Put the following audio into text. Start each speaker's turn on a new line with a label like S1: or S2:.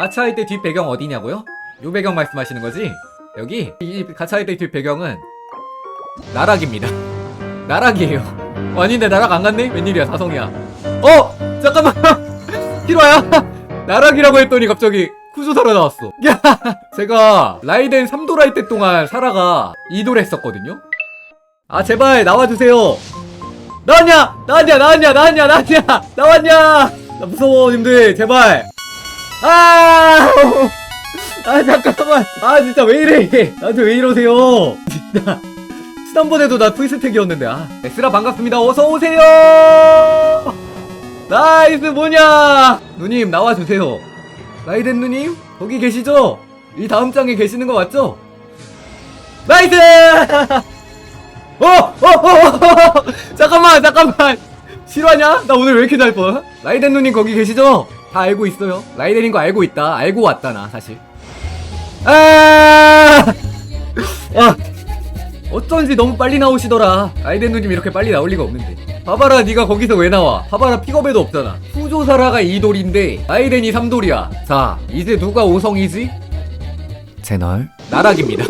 S1: 가차할 때뒷 배경 어디냐고요? 요 배경 말씀하시는 거지? 여기 이 가차할 때뒷 배경은 나락입니다. 나락이에요. 어, 아닌데 나락 안 갔네? 웬일이야 사성이야. 어 잠깐만 히로야 나락이라고 했더니 갑자기 쿠조사로 나왔어. 야 제가 라이덴 3돌 할때 동안 사라가 2돌 했었거든요. 아 제발 나와주세요. 나왔냐 나왔냐 나왔냐 나왔냐 나왔냐 나왔냐 나 무서워 님들 제발 아, 아 잠깐만 아 진짜 왜 이래 나한테 왜 이러세요 진짜 지난번에도 나 트위스택이었는데 아 에스라 반갑습니다 어서오세요 나이스 뭐냐 누님 나와주세요 라이덴 누님 거기 계시죠? 이 다음 장에 계시는 거 맞죠? 나이스 어! 어! 어! 어! 잠깐만 잠깐만 실화냐? 나 오늘 왜 이렇게 잘 뻔? 라이덴 누님 거기 계시죠? 다 알고 있어요. 라이덴인 거 알고 있다. 알고 왔다 나 사실. 아! 아! 어쩐지 너무 빨리 나오시더라. 라이덴 누님 이렇게 빨리 나올 리가 없는데. 봐봐라 네가 거기서 왜 나와? 봐봐라 픽업에도 없잖아. 후조사라가 2돌인데 라이덴이 3돌이야. 자 이제 누가 5성이지? 채널 나락입니다